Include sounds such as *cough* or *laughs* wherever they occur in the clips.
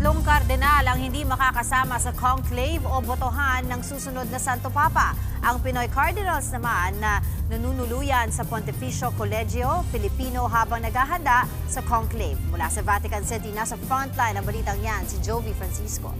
Tatlong kardinal ang hindi makakasama sa conclave o botohan ng susunod na Santo Papa. Ang Pinoy Cardinals naman na nanunuluyan sa Pontificio Collegio Filipino habang naghahanda sa conclave. Mula sa Vatican City, nasa frontline ang balitang yan si Jovi Francisco.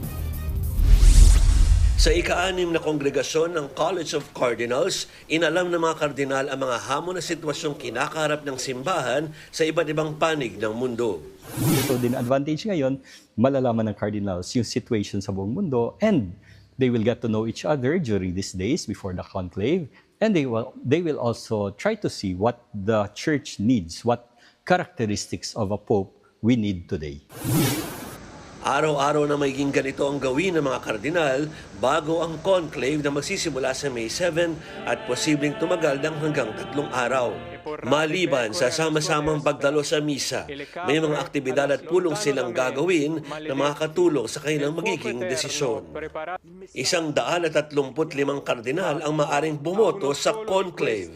Sa ika-anim na kongregasyon ng College of Cardinals, inalam ng mga kardinal ang mga hamon na sitwasyong kinakaharap ng simbahan sa iba't ibang panig ng mundo. Ito din advantage ngayon, malalaman ng cardinals yung situation sa buong mundo and they will get to know each other during these days before the conclave and they will they will also try to see what the church needs, what characteristics of a pope we need today. Araw-araw na magiging ganito ang gawin ng mga kardinal bago ang conclave na magsisimula sa May 7 at posibleng tumagal ng hanggang tatlong araw. Maliban sa sama-samang pagdalo sa misa, may mga aktibidad at pulong silang gagawin na makakatulong sa kanilang magiging desisyon. Isang daan at tatlumput limang kardinal ang maaring bumoto sa conclave.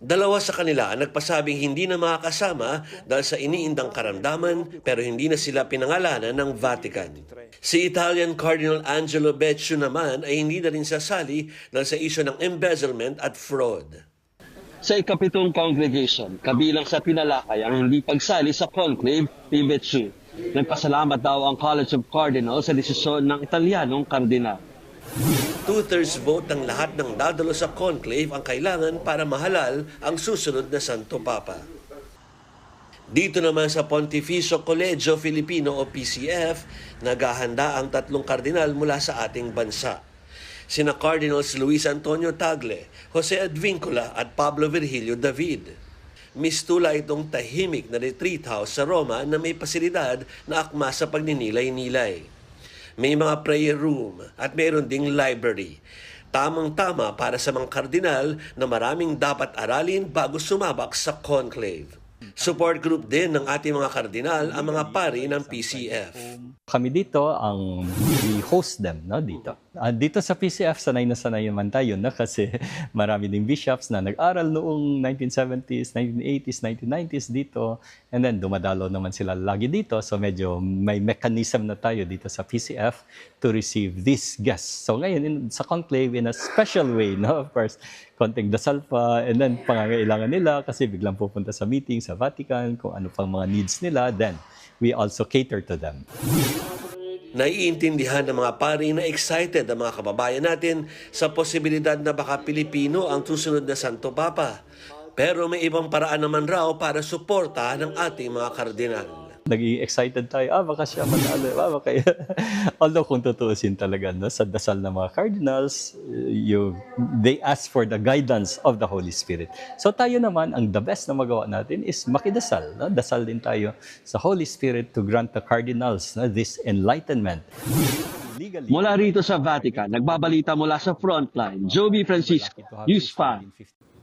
Dalawa sa kanila ang nagpasabing hindi na makakasama dahil sa iniindang karamdaman pero hindi na sila pinangalanan ng Vatican. Si Italian Cardinal Angelo Becciu naman ay hindi na rin sasali dahil sa isyo ng embezzlement at fraud. Sa ikapitong congregation, kabilang sa pinalakay ang hindi pagsali sa conclave ni Betsu. Nagpasalamat daw ang College of Cardinals sa desisyon ng Italianong kardinal. Two-thirds vote ng lahat ng dadalo sa conclave ang kailangan para mahalal ang susunod na Santo Papa. Dito naman sa Pontificio Collegio Filipino o PCF, naghahanda ang tatlong kardinal mula sa ating bansa. Sina Cardinals Luis Antonio Tagle, Jose Advincula at Pablo Virgilio David. Mistula itong tahimik na retreat house sa Roma na may pasilidad na akma sa pagninilay-nilay. May mga prayer room at mayroon ding library. Tamang-tama para sa mga kardinal na maraming dapat aralin bago sumabak sa conclave. Support group din ng ating mga kardinal ang mga pari ng PCF. Kami dito ang we host them no dito. Ah, dito sa PCF sanay na sanay naman tayo na kasi *laughs* marami ding bishops na nag-aral noong 1970s, 1980s, 1990s dito. And then dumadalo naman sila lagi dito. So medyo may mechanism na tayo dito sa PCF to receive these guests. So ngayon in, sa conclave in a special way no? Of course konting dasal pa. And then pangangailangan nila kasi biglang pupunta sa meeting sa Vatican kung ano pang mga needs nila. Then we also cater to them. Naiintindihan ng mga pari na excited ang mga kababayan natin sa posibilidad na baka Pilipino ang susunod na Santo Papa. Pero may ibang paraan naman raw para suporta ng ating mga kardinal. Naging excited tayo, ah, baka siya manalo, ah, baka *laughs* Although kung tutuusin talaga, no, sa dasal ng mga cardinals, you, they ask for the guidance of the Holy Spirit. So tayo naman, ang the best na magawa natin is makidasal. No? Dasal din tayo sa Holy Spirit to grant the cardinals no, this enlightenment. Legally, Mula rito sa Vatican, nagbabalita mula sa frontline, Joby Francisco, News 5.